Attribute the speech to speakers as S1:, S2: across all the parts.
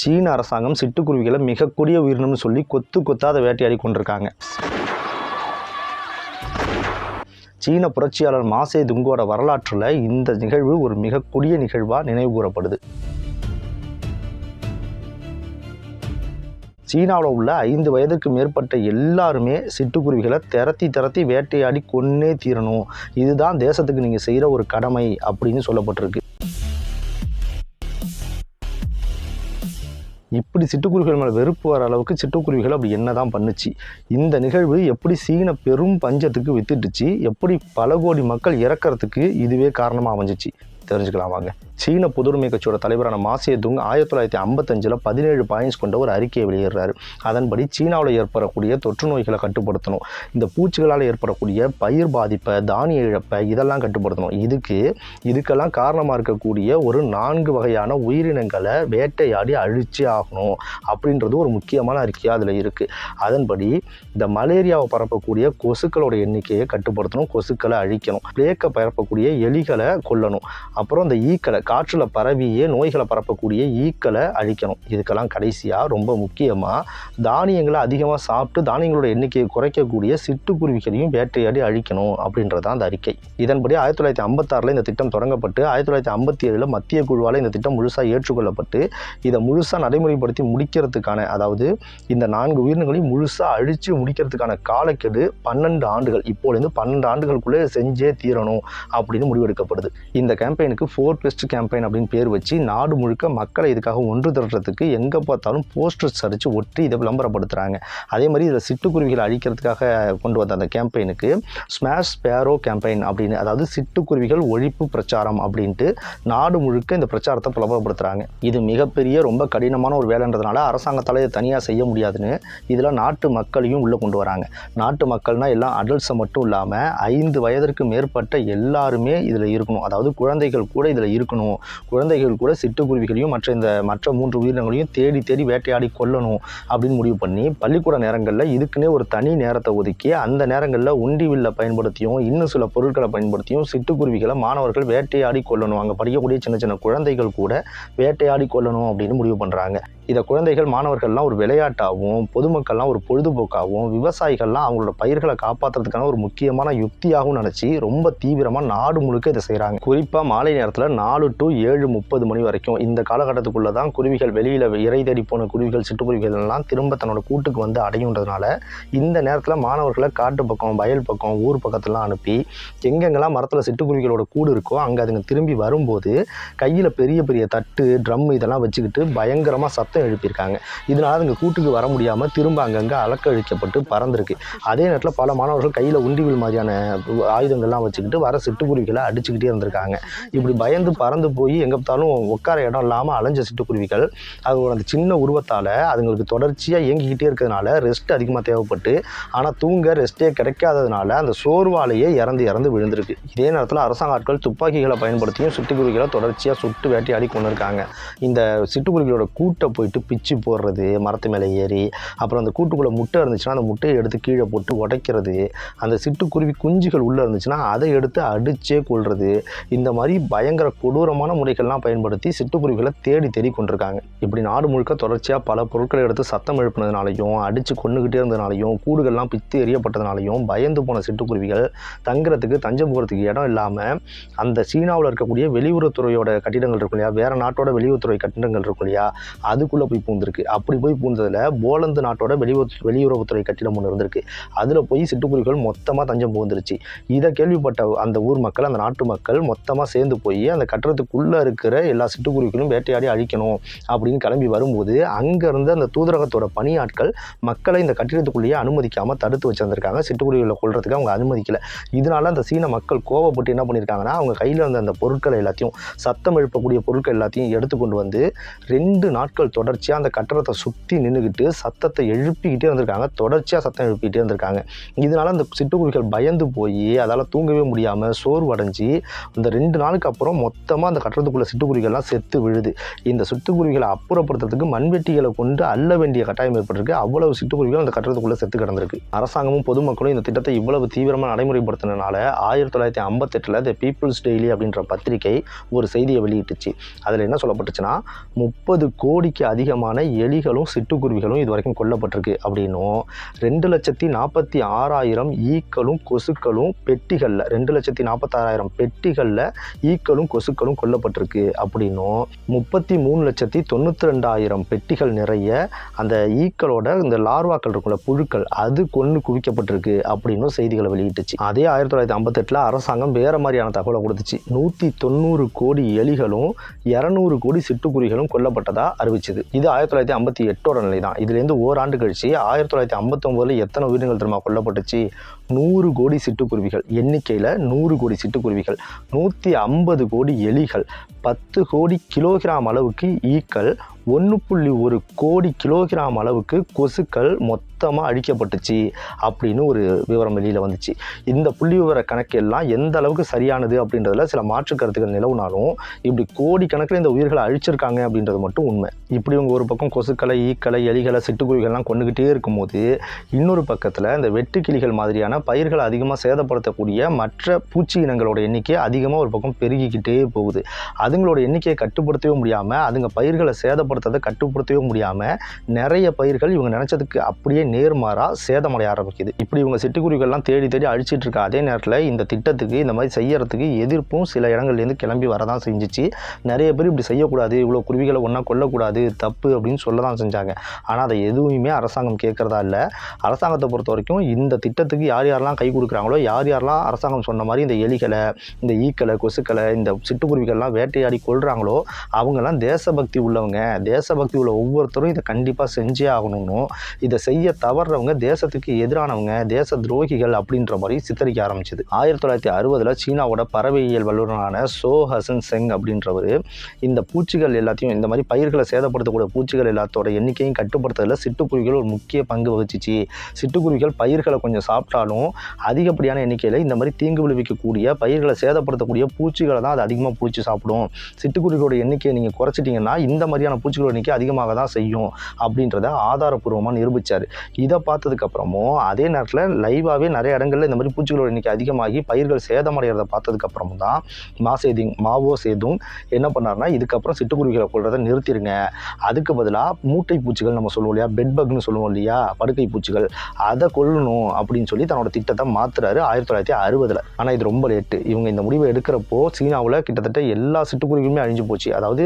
S1: சீன அரசாங்கம் சிட்டுக்குருவிகளை மிக உயிரினம்னு சொல்லி கொத்து கொத்தாத வேட்டையாடி கொண்டிருக்காங்க. சீன புரட்சியாளர் மாசே துங்கோட வரலாற்றில் இந்த நிகழ்வு ஒரு மிக கொடிய நிகழ்வாக நினைவு கூறப்படுது. சீனாவில் உள்ள ஐந்து வயதுக்கு மேற்பட்ட எல்லாருமே சிட்டுக்குருவிகளை திரத்தி திரத்தி வேட்டையாடி கொன்னே தீரணும். இதுதான் தேசத்துக்கு நீங்கள் செய்கிற ஒரு கடமை அப்படின்னு சொல்லப்பட்டிருக்கு. இப்படி சிட்டுக்குருவிகள் மேலே வெறுப்பு வர அளவுக்கு சிட்டுக்குருவிகள் அப்படி என்னதான் பண்ணுச்சு? இந்த நிகழ்வு எப்படி சீன பெரும் பஞ்சத்துக்கு வித்துட்டுச்சு? எப்படி பல கோடி மக்கள் இறக்கறதுக்கு இதுவே காரணமாக அமைஞ்சிச்சு? தெரிஞ்சுக்கலாம் வாங்க. சீன புதுரிமை கட்சியோட தலைவரான மாசிய துங் ஆயிரத்தி தொள்ளாயிரத்தி ஐம்பத்தஞ்சில் பதினேழு பாயிண்ட்ஸ் கொண்ட ஒரு அறிக்கையை வெளியிடுறாரு. அதன்படி சீனாவில் ஏற்படக்கூடிய தொற்று நோய்களை கட்டுப்படுத்தணும். இந்த பூச்சிகளால் ஏற்படக்கூடிய பயிர் பாதிப்பை தானிய இழப்பை இதெல்லாம் கட்டுப்படுத்தணும். இதுக்கு இதுக்கெல்லாம் காரணமாக இருக்கக்கூடிய ஒரு நான்கு வகையான உயிரினங்களை வேட்டையாடி அழிச்சே ஆகணும் அப்படின்றது ஒரு முக்கியமான அறிக்கையாக அதில் இருக்குது அதன்படி இந்த மலேரியாவை பரப்பக்கூடிய கொசுக்களோட எண்ணிக்கையை கட்டுப்படுத்தணும் கொசுக்களை அழிக்கணும். பிளேக்கை பரப்பக்கூடிய எலிகளை கொல்லணும். அப்புறம் இந்த ஈக்களை காற்றில் பரவியே நோய்களை பரப்பக்கூடிய ஈக்களை அழிக்கணும். இதுக்கெல்லாம் கடைசியாக ரொம்ப முக்கியமாக தானியங்களை அதிகமாக சாப்பிட்டு தானியங்களோட எண்ணிக்கையை குறைக்கக்கூடிய சிட்டுக்குருவிகளையும் வேட்டையாடி அழிக்கணும் அப்படின்றது அந்த அறிக்கை. இதன்படி ஆயிரத்தி தொள்ளாயிரத்தி ஐம்பத்தாறில் இந்த திட்டம் தொடங்கப்பட்டு ஆயிரத்தி தொள்ளாயிரத்தி ஐம்பத்தி ஏழில் மத்திய குழுவால் இந்த திட்டம் முழுசாக ஏற்றுக்கொள்ளப்பட்டு இதை முழுசாக நடைமுறைப்படுத்தி முடிக்கிறதுக்கான அதாவது இந்த நான்கு உயிரினங்களையும் முழுசாக அழித்து முடிக்கிறதுக்கான காலக்கெடு பன்னெண்டு ஆண்டுகள். இப்போலேருந்து பன்னெண்டு ஆண்டுகளுக்குள்ளே செஞ்சே தீரணும் அப்படின்னு முடிவெடுக்கப்படுது. இந்த கேம்பெயினுக்கு ஃபோர் பெஸ்ட் கேம்பெயின் அப்படின்னு பேர் வச்சு நாடு முழுக்க மக்களை இதுக்காக ஒன்று திரட்டுறதுக்கு எங்கே பார்த்தாலும் போஸ்டர்ஸ் அடித்து ஒட்டி இதை விளம்பரப்படுத்துகிறாங்க அதே மாதிரி இதில் சிட்டுக்குருவிகளை அழிக்கிறதுக்காக கொண்டு வந்த அந்த கேம்பெயினுக்கு ஸ்மாஷ் ஸ்பேரோ கேம்பெயின் அப்படின்னு அதாவது சிட்டுக்குருவிகள் ஒழிப்பு பிரச்சாரம் அப்படின்ட்டு நாடு முழுக்க இந்த பிரச்சாரத்தை பிரபலப்படுத்துகிறாங்க இது மிகப்பெரிய ரொம்ப கடினமான ஒரு வேலைன்றதுனால அரசாங்கத்தால் இதை தனியாக செய்ய முடியாதுன்னு இதில் நாட்டு மக்களையும் உள்ளே கொண்டு வராங்க. நாட்டு மக்கள்னால் எல்லாம் அடல்ட்ஸை மட்டும் இல்லாமல் ஐந்து வயதிற்கு மேற்பட்ட எல்லாருமே இதில் இருக்கணும். அதாவது குழந்தைகள் கூட இதில் இருக்கணும். குழந்தைகள் கூட சிட்டுக்குருவிகளையும் மற்ற இந்த மற்ற மூன்று உயிரினங்களையும் தேடி தேடி வேட்டையாடி கொல்லணும் அப்படின்னு முடிவு பண்ணி பள்ளிக்கூட நேரங்களில் இதுக்குன்னே ஒரு தனி நேரத்தை ஒதுக்கி அந்த நேரங்களில் உண்டி வில்லை பயன்படுத்தியும் இன்னும் சில பொருட்களை பயன்படுத்தியும் சிட்டுக்குருவிகளை மாணவர்கள் வேட்டையாடி கொள்ளணும் அங்கே படிக்கக்கூடிய சின்ன சின்ன குழந்தைகள் கூட வேட்டையாடி கொள்ளணும் அப்படின்னு முடிவு பண்ணுறாங்க இதை குழந்தைகள் மாணவர்கள்லாம் ஒரு விளையாட்டாகவும் பொதுமக்கள்லாம் ஒரு பொழுதுபோக்காகவும் விவசாயிகள்லாம் அவங்களோட பயிர்களை காப்பாற்றுறதுக்கான ஒரு முக்கியமான யுக்தியாகவும் நினச்சி ரொம்ப தீவிரமாக நாடு முழுக்க இதை செய்கிறாங்க குறிப்பாக மாலை நேரத்தில் நாலு டு ஏழு முப்பது மணி வரைக்கும் இந்த காலகட்டத்துக்குள்ளே தான் குருவிகள் வெளியில் இறை தேடி போன குருவிகள் சிட்டுக்குருவிகள் எல்லாம் திரும்ப தன்னோட கூட்டுக்கு வந்து அடையுன்றதுனால இந்த நேரத்தில் மாணவர்களை காட்டு பக்கம் வயல் பக்கம் ஊர் பக்கத்துலாம் அனுப்பி எங்கெங்கெல்லாம் மரத்தில் சிட்டுக்குருவிகளோட கூடு இருக்கோ அங்கே அதுங்க திரும்பி வரும்போது கையில் பெரிய பெரிய தட்டு ட்ரம் இதெல்லாம் வச்சுக்கிட்டு பயங்கரமாக சத்தம் எழுப்பியிருக்காங்க. இதனால் அதுங்க கூட்டுக்கு வர முடியாமல் திரும்ப அங்கங்கே அலக்கழிக்கப்பட்டு பறந்துருக்கு. அதே நேரத்தில் பல மாணவர்கள் கையில் உண்டிவில் மாதிரியான ஆயுதங்கள்லாம் வச்சுக்கிட்டு வர சிட்டுக்குருவிகளை அடிச்சுக்கிட்டே இருந்திருக்காங்க. இப்படி பயந்து பறந்து போய் எங்கே பார்த்தாலும் உட்கார இடம் இல்லாமல் அலைஞ்ச சிட்டுக்குருவிகள் அதோட அந்த சின்ன உருவத்தால் அதுங்களுக்கு தொடர்ச்சியாக இயங்கிக்கிட்டே இருக்கிறதுனால ரெஸ்ட் அதிகமாக தேவைப்பட்டு ஆனால் தூங்க ரெஸ்ட்டே கிடைக்காததுனால அந்த சோர்வாலேயே இறந்து இறந்து விழுந்திருக்கு. இதே நேரத்தில் அரசாங்க ஆட்கள் துப்பாக்கிகளை பயன்படுத்தியும் சிட்டுக்குருவிகளை தொடர்ச்சியாக சுட்டு வேட்டையாடி கொண்டு இருக்காங்க இந்த சிட்டுக்குருவிகளோட கூட்டை போய் போயிட்டு பிச்சு போடுறது மரத்து மேலே ஏறி அப்புறம் அந்த கூட்டுக்குள்ளே முட்டை இருந்துச்சுன்னா அந்த முட்டையை எடுத்து கீழே போட்டு உடைக்கிறது அந்த சிட்டுக்குருவி குஞ்சுகள் உள்ளே இருந்துச்சுன்னா அதை எடுத்து அடிச்சே கொள்வது இந்த மாதிரி பயங்கர கொடூரமான முறைகள்லாம் பயன்படுத்தி சிட்டுக்குருவிகளை தேடி தேடி கொண்டிருக்காங்க. இப்படி நாடு முழுக்க தொடர்ச்சியாக பல பொருட்களை எடுத்து சத்தம் எழுப்பினதுனாலையும் அடித்து கொண்டுக்கிட்டே இருந்ததுனாலையும் கூடுகள்லாம் பித்து எறியப்பட்டதுனாலையும் பயந்து போன சிட்டுக்குருவிகள் தங்குறதுக்கு தஞ்சம் போகிறதுக்கு இடம் இல்லாமல் அந்த சீனாவில் இருக்கக்கூடிய வெளியுறவுத்துறையோட கட்டிடங்கள் இருக்கும் இல்லையா? வேறு நாட்டோட வெளியுறவுத்துறை கட்டிடங்கள் இருக்கும் இல்லையா? அதுக்குள்ளே போய் பூந்திருக்கு. அப்படி போய் பூந்ததில் போலந்து நாட்டோட வெளியுறவு வெளியுறவுத்துறை கட்டிடம் ஒன்று இருந்திருக்கு. அதில் போய் சிட்டுக்குருவிகள் மொத்தமாக தஞ்சம் புகுந்துருச்சு. இதை கேள்விப்பட்ட அந்த ஊர் மக்கள் அந்த நாட்டு மக்கள் மொத்தமாக சேர்ந்து போய் அந்த கட்டடத்துக்குள்ளே இருக்கிற எல்லா சிட்டுக்குருவிகளும் வேட்டையாடி அழிக்கணும் அப்படின்னு கிளம்பி வரும்போது அங்கேருந்து அந்த தூதரகத்தோட பணியாட்கள் மக்களை இந்த கட்டிடத்துக்குள்ளேயே அனுமதிக்காமல் தடுத்து வச்சிருந்திருக்காங்க. சிட்டுக்குருவிகளை கொள்றதுக்கு அவங்க அனுமதிக்கலை. இதனால அந்த சீன மக்கள் கோவப்பட்டு என்ன பண்ணியிருக்காங்கன்னா அவங்க கையில் இருந்த அந்த பொருட்களை எல்லாத்தையும் சத்தம் எழுப்பக்கூடிய பொருட்கள் எல்லாத்தையும் எடுத்து கொண்டு வந்து ரெண்டு நாட்கள் தொடர்ச்சியாக அந்த கட்டடத்தை சுற்றி நின்றுக்கிட்டு சத்தத்தை எழுப்பிக்கிட்டே வந்திருக்காங்க. தொடர்ச்சியாக சத்தம் எழுப்பிக்கிட்டே இருந்திருக்காங்க இதனால் அந்த சிட்டுக்குருவிகள் பயந்து போய் அதால் தூங்கவே முடியாமல் சோர்வடைஞ்சு அந்த ரெண்டு நாளுக்கு அப்புறம் மொத்தமாக அந்த கட்டடத்துக்குள்ள சிட்டுக்குருவிகள்லாம் செத்து விழுது. இந்த சிட்டுக்குருவிகளை அப்புறப்படுத்துறதுக்கு மண்வெட்டிகளை கொண்டு அள்ள வேண்டிய கட்டாயம் ஏற்பட்டிருக்கு. அவ்வளவு சிட்டுக்குருவிகள் அந்த கட்டடத்துக்குள்ளே செத்து கிடந்திருக்கு. அரசாங்கமும் பொதுமக்களும் இந்த திட்டத்தை இவ்வளவு தீவிரமாக நடைமுறைப்படுத்தினால ஆயிரத்தி தொள்ளாயிரத்தி ஐம்பத்தெட்டில் த பீப்புள்ஸ் டெய்லி அப்படின்ற பத்திரிகை ஒரு செய்தியை வெளியிட்டுச்சு. அதில் என்ன சொல்லப்பட்டுச்சுன்னா முப்பது கோடிக்கு அதிகமான எலிகளும் சிட்டுக்குருவிகளும் இது வரைக்கும் கொல்லப்பட்டிருக்கு. அப்படின்னும் ரெண்டு லட்சத்தி நாற்பத்தி ஆறாயிரம் ஈக்களும் கொசுக்களும் பெட்டிகளில் ரெண்டு லட்சத்தி நாற்பத்தாறாயிரம் பெட்டிகளில் ஈக்களும் கொசுக்களும் கொல்லப்பட்டிருக்கு. அப்படின்னும் முப்பத்தி மூணு லட்சத்தி தொண்ணூற்றி ரெண்டாயிரம் பெட்டிகள் நிறைய அந்த ஈக்களோட இந்த லார்வாக்கள் இருக்கும்ல புழுக்கள் அது கொண்டு குவிக்கப்பட்டிருக்கு அப்படின்னும் செய்திகளை வெளியிட்டுச்சு. அதே ஆயிரத்தி தொள்ளாயிரத்தி ஐம்பத்தெட்டில் அரசாங்கம் வேறு மாதிரியான தகவலை கொடுத்துச்சு. நூற்றி தொண்ணூறு கோடி எலிகளும் இரநூறு கோடி சிட்டுக்குருவிகளும் கொல்லப்பட்டதாக அறிவிச்சது. இது ஆயிரத்தி தொள்ளாயிரத்தி ஐம்பத்தி எட்டோட நிலை தான் இதுலேருந்து ஓராண்டு கழிச்சு ஆயிரத்தி தொள்ளாயிரத்தி ஐம்பத்தொம்போதில் எத்தனை உயிரினங்கள் தெரியுமா கொல்லப்பட்டுச்சு? நூறு கோடி சிட்டுக்குருவிகள். எண்ணிக்கையில் நூறு கோடி சிட்டுக்குருவிகள். நூற்றி ஐம்பது கோடி எலிகள். பத்து கோடி கிலோகிராம் அளவுக்கு ஈக்கள். ஒன்று புள்ளி ஒரு கோடி கிலோகிராம் அளவுக்கு கொசுக்கள். சுத்தமாக அழிக்கப்பட்டுச்சு அப்படின்னு ஒரு விவரம் வெளியில் வந்துச்சு. இந்த புள்ளி விவர கணக்கெல்லாம் எந்த அளவுக்கு சரியானது அப்படின்றதுல சில மாற்று கருத்துக்கள் நிலவுனாலும் இப்படி கோடி கணக்கில் இந்த உயிர்களை அழிச்சிருக்காங்க அப்படின்றது மட்டும் உண்மை. இப்படி இவங்க ஒரு பக்கம் கொசுக்களை ஈக்களை எலிகளை சிட்டுக்குருவிகள்லாம் கொண்டுக்கிட்டே இருக்கும்போது இன்னொரு பக்கத்தில் இந்த வெட்டுக்கிளிகள் மாதிரியான பயிர்களை அதிகமாக சேதப்படுத்தக்கூடிய மற்ற பூச்சி இனங்களோட எண்ணிக்கை அதிகமாக ஒரு பக்கம் பெருகிக்கிட்டே போகுது. அதுங்களோட எண்ணிக்கையை கட்டுப்படுத்தவே முடியாமல் அதுங்க பயிர்களை சேதப்படுத்துறதை கட்டுப்படுத்தவே முடியாமல் நிறைய பயிர்கள் இவங்க நினச்சதுக்கு அப்படியே நேர்மாறாக சேதமடைய ஆரம்பிக்குது. இப்படி இவங்க சிட்டுக்குருவிகள்லாம் தேடி தேடி அழிச்சிட்டு இருக்க அதே நேரத்தில் இந்த திட்டத்துக்கு இந்த மாதிரி செய்யறதுக்கு எதிர்ப்பும் சில இடங்கள்லேருந்து கிளம்பி வரதான் செஞ்சுச்சு. நிறைய பேர் இப்படி செய்யக்கூடாது இவ்வளோ குருவிகளை ஒன்றா கொல்லக்கூடாது தப்பு அப்படின்னு சொல்ல தான் செஞ்சாங்க. ஆனால் அதை எதுவுமே அரசாங்கம் கேட்குறதா இல்லை. அரசாங்கத்தை பொறுத்த வரைக்கும் இந்த திட்டத்துக்கு யார் யாரெல்லாம் கை கொடுக்குறாங்களோ யார் யாரெல்லாம் அரசாங்கம் சொன்ன மாதிரி இந்த எலிகளை இந்த ஈக்களை கொசுக்களை இந்த சிட்டுக்குருவிகள்லாம் வேட்டையாடி கொள்கிறாங்களோ அவங்கெல்லாம் தேசபக்தி உள்ளவங்க. தேசபக்தி உள்ள ஒவ்வொருத்தரும் இதை கண்டிப்பாக செஞ்சே ஆகணும்னும் இதை செய்ய தவறுறவங்க தேசத்துக்கு எதிரானவங்க தேச துரோகிகள் அப்படின்ற மாதிரி சித்தரிக்க ஆரம்பிச்சது. ஆயிரத்தி தொள்ளாயிரத்தி அறுபதில் சீனாவோட பறவையியல் வல்லுநரான சோ ஹசன் செங் அப்படின்றவர் இந்த பூச்சிகள் எல்லாத்தையும் இந்த மாதிரி பயிர்களை சேதப்படுத்தக்கூடிய பூச்சிகள் எல்லாத்தோட எண்ணிக்கையும் கட்டுப்படுத்துறதுல சிட்டுக்குருவிகள் ஒரு முக்கிய பங்கு வகிச்சிச்சு. சிட்டுக்குருவிகள் பயிர்களை கொஞ்சம் சாப்பிட்டாலும் அதிகப்படியான எண்ணிக்கையில் இந்த மாதிரி தீங்கு விளைவிக்கக்கூடிய பயிர்களை சேதப்படுத்தக்கூடிய பூச்சிகளை தான் அது அதிகமாக பிடிச்சி சாப்பிடும். சிட்டுக்குருவிகளோட எண்ணிக்கையை நீங்கள் குறைச்சிட்டிங்கன்னா இந்த மாதிரியான பூச்சிகளோட எண்ணிக்கை அதிகமாக தான் செய்யும் அப்படின்றத ஆதாரப்பூர்வமாக நிரூபித்தார் இதை பார்த்ததுக்கப்புறமும் அதே நேரத்தில் லைவாகவே நிறைய இடங்களில் இந்த மாதிரி பூச்சிகளோட எண்ணிக்கை அதிகமாகி பயிர்கள் சேதமடைகிறத பார்த்ததுக்கப்புறமும் தான் மா சேதிங் மாவோ சேதும் என்ன பண்ணார்னா இதுக்கப்புறம் சிட்டுக்குருவிகளை கொள்றதை நிறுத்திடுங்க அதுக்கு பதிலாக மூட்டை பூச்சிகள் நம்ம சொல்லுவோம் இல்லையா? பெட் பக்னு சொல்லுவோம் இல்லையா? படுக்கை பூச்சிகள். அதை கொல்லணும் அப்படின்னு சொல்லி தன்னோட திட்டத்தை மாற்றுறாரு ஆயிரத்தி தொள்ளாயிரத்தி அறுபதில். ஆனால் இது ரொம்ப லேட்டு இவங்க இந்த முடிவை எடுக்கிறப்போ சீனாவில் கிட்டத்தட்ட எல்லா சிட்டுக்குருவிகளுமே அழிஞ்சு போச்சு. அதாவது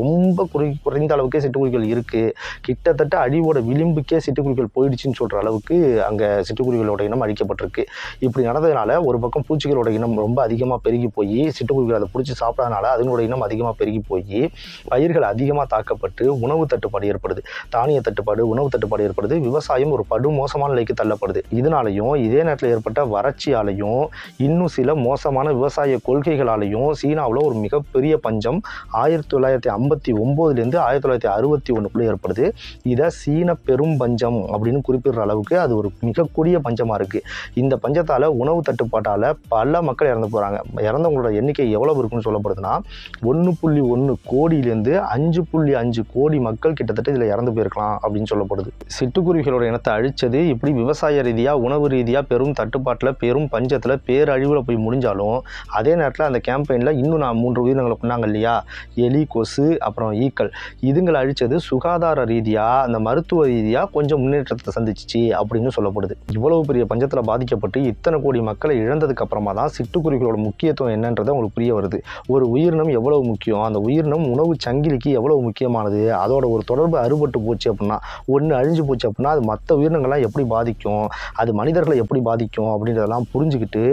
S1: ரொம்ப குறை குறைந்த அளவுக்கே சிட்டுக்குருவிகள் இருக்குது கிட்டத்தட்ட அழிவோட விளிம்புக்கே சிட்டுக்குருவிகள் போயிடுச்சுன்னு சொல்கிற அளவுக்கு அங்கே சிட்டுக்குருவிகளோட இனம் அழிக்கப்பட்டிருக்கு. இப்படி நடந்ததுனால ஒரு பக்கம் பூச்சிகளோட இனம் ரொம்ப அதிகமாக பெருகி போய் சிட்டுக்குருவிகள் அதை பிடிச்சி சாப்பிட்றதுனால அதுங்களோட இனம் அதிகமாக பெருகி போய் பயிர்கள் அதிகமாக தாக்கப்பட்டு உணவு தட்டுப்பாடு ஏற்படுது. தானிய தட்டுப்பாடு உணவு தட்டுப்பாடு ஏற்படுது. விவசாயம் ஒரு படு மோசமான நிலைக்கு தள்ளப்படுது. இதனாலையும் இதே நேரத்தில் ஏற்பட்ட வறட்சியாலையும் இன்னும் சில மோசமான விவசாய கொள்கைகளாலையும் சீனாவில் ஒரு மிகப்பெரிய பஞ்சம் ஆயிரத்தி தொள்ளாயிரத்தி ஐம்பத்தி ஒம்போதுலேருந்து ஆயிரத்தி தொள்ளாயிரத்தி அறுபத்தி ஒன்றுக்குள்ளே ஏற்படுது. இதை சீன பெரும் பஞ்சம் அப்படின்னு குறிப்பிடுற அளவுக்கு அது ஒரு மிகக்கூடிய பஞ்சமாக இருக்குது இந்த பஞ்சத்தால் உணவு தட்டுப்பாட்டால் பல மக்கள் இறந்து போகிறாங்க இறந்தவங்களோட எண்ணிக்கை எவ்வளவு இருக்குன்னு சொல்லப்படுதுன்னா ஒன்று புள்ளி ஒன்று கோடியிலேருந்து அஞ்சு புள்ளி அஞ்சு கோடி மக்கள் கிட்டத்தட்ட இதில் இறந்து போயிருக்கலாம் அப்படின்னு சொல்லப்படுது சிட்டுக்குருவிகளோட இனத்தை அழிச்சது இப்படி விவசாய ரீதியாக உணவு ரீதியாக பெரும் தட்டுப்பாட்டில் பெரும் பஞ்சத்தில் பேரழிவில் போய் முடிஞ்சாலும் அதே நேரத்தில் அந்த கேம்பெயினில் இன்னும் நான் மூன்று உயிரினங்களை கொண்டாங்க இல்லையா? எலி கொசு அப்புறம் ஈக்கள். இதுங்களை அழித்தது சுகாதார ரீதியாக அந்த மருத்துவ ரீதியாக கொஞ்சம் பஞ்சத்தை சந்திச்சிச்சு அப்படின்னு சொல்லப்படுது. இவ்வளவு பெரிய பஞ்சத்தில் பாதிக்கப்பட்டு இத்தனை கோடி மக்களை இழந்ததுக்கு அப்புறமா தான் சிட்டுக்குருவிகளோட முக்கியத்துவம் என்னன்றது உங்களுக்கு புரிய வருது. ஒரு உயிரினம் எவ்வளவு முக்கியம்? அந்த உயிரினம் உணவு சங்கிலிக்கு எவ்வளவு முக்கியமானது? அதோட ஒரு தொடர்பு அறுபட்டு போச்சு அப்படின்னா ஒன்று அழிஞ்சு போச்சு அப்படின்னா அது மற்ற உயிரினங்கள்லாம் எப்படி பாதிக்கும்? அது மனிதர்களை எப்படி பாதிக்கும்? அப்படின்றதெல்லாம் புரிஞ்சுக்கிட்டு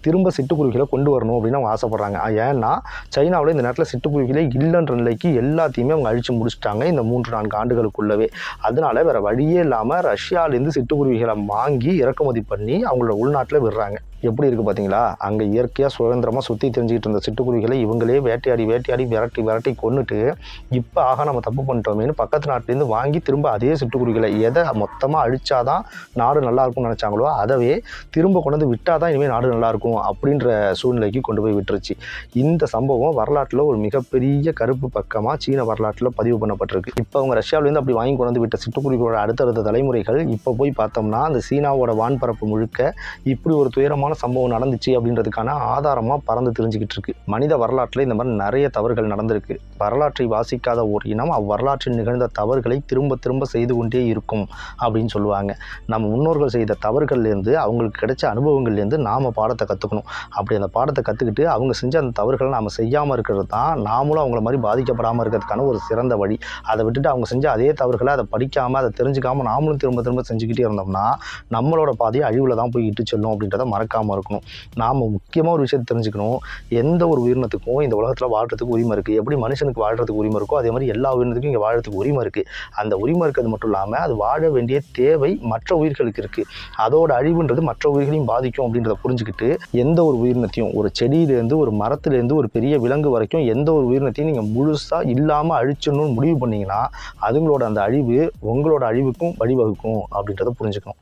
S1: திரும்ப சிட்டுக்குருவிகளை கொண்டு வரணும் அப்படின்னு அவங்க ஆசைப்படுறாங்க. ஏன்னா சைனாவில் இந்த நேரத்தில் சிட்டுக்குருவிகளே இல்லைன்ற நிலைக்கு எல்லாத்தையுமே அவங்க அழிச்சு முடிச்சிட்டாங்க இந்த மூன்று நான்கு ஆண்டுகளுக்குள்ளவே. அதனால வேற வழியே இல்லாமல் ரஷ்யாவிலேருந்து சிட்டுக்குருவிகளை வாங்கி இறக்குமதி பண்ணி அவங்களோட உள்நாட்டில் விடுறாங்க. எப்படி இருக்குது பார்த்தீங்களா அங்கே இயற்கையாக சுதந்திரமாக சுற்றி தெரிஞ்சுக்கிட்டு இருந்த சிட்டுக்குருவிகளை இவங்களே வேட்டையாடி வேட்டையாடி விரட்டி விரட்டி கொண்டுட்டு இப்போ ஆக நம்ம தப்பு பண்ணிட்டோமேனு பக்கத்து நாட்டிலேருந்து வாங்கி திரும்ப அதே சிட்டுக்குருவிகளை எதை மொத்தமாக அழிச்சாதான் நாடு நல்லா இருக்கும்னு நினச்சாங்களோ அதவே திரும்ப கொண்டு வந்து விட்டால் தான் இனிமேல் நாடு நல்லாயிருக்கும் அப்படின்ற சூழ்நிலைக்கு கொண்டு போய் விட்டுருச்சு. இந்த சம்பவம் வரலாற்றில் ஒரு மிகப்பெரிய கருப்பு பக்கமாக சீன வரலாற்றில் பதிவு பண்ணப்பட்டிருக்கு. இப்போ அவங்க ரஷ்யாவிலேருந்து அப்படி வாங்கி கொண்டு வந்து விட்ட சிட்டுக்குருவிகளோட அடுத்தடுத்த தலைமுறைகள் இப்போ போய் பார்த்தோம்னா அந்த சீனாவோட வான்பரப்பு முழுக்க இப்படி ஒரு துயரமான மோசமான சம்பவம் நடந்துச்சு அப்படின்றதுக்கான ஆதாரமாக பறந்து தெரிஞ்சுக்கிட்டு இருக்கு. மனித வரலாற்றில் இந்த மாதிரி நிறைய தவறுகள் நடந்திருக்கு. வரலாற்றை வாசிக்காத ஒரு இனம் அவ்வரலாற்றில் நிகழ்ந்த தவறுகளை திரும்ப திரும்ப செய்து கொண்டே இருக்கும் அப்படின்னு சொல்லுவாங்க. நம்ம முன்னோர்கள் செய்த தவறுகள்லேருந்து அவங்களுக்கு கிடைச்ச அனுபவங்கள்லேருந்து நாம் பாடத்தை கற்றுக்கணும் அப்படி அந்த பாடத்தை கற்றுக்கிட்டு அவங்க செஞ்ச அந்த தவறுகளை நாம் செய்யாமல் இருக்கிறது தான் நாமளும் அவங்கள மாதிரி பாதிக்கப்படாமல் இருக்கிறதுக்கான ஒரு சிறந்த வழி. அதை விட்டுட்டு அவங்க செஞ்ச அதே தவறுகளை அதை படிக்காமல் அதை தெரிஞ்சுக்காமல் நாமளும் திரும்ப திரும்ப செஞ்சுக்கிட்டே இருந்தோம்னா நம்மளோட பாதையை அழிவில் தான் போய் இட்டு செல்லும் அப்படின்றத மறக்காமல் இருக்கணும். நாம் முக்கியமாக ஒரு விஷயத்தை தெரிஞ்சுக்கணும். எந்த ஒரு உயிரினத்துக்கும் இந்த உலகத்தில் வாழ்கிறதுக்கு உரிமை இருக்குது எப்படி மனுஷனுக்கு வாழ்கிறதுக்கு உரிமை இருக்கோ அதே மாதிரி எல்லா உயிரினத்துக்கும் இங்கே வாழ்கிறதுக்கு உரிமை இருக்குது அந்த உரிமை இருக்கிறது மட்டும் இல்லாமல் அது வாழ வேண்டிய தேவை மற்ற உயிர்களுக்கு இருக்குது அதோட அழிவுன்றது மற்ற உயிர்களையும் பாதிக்கும் அப்படின்றத புரிஞ்சுக்கிட்டு எந்த ஒரு உயிரினத்தையும் ஒரு செடியிலேருந்து ஒரு மரத்துலேருந்து ஒரு பெரிய விலங்கு வரைக்கும் எந்த ஒரு உயிரினத்தையும் நீங்கள் முழுசாக இல்லாமல் அழிச்சிடணும்னு முடிவு பண்ணிங்கன்னா அதுங்களோட அந்த அழிவு உங்களோட அழிவுக்கும் வழிவகுக்கும் அப்படின்றத புரிஞ்சுக்கணும்.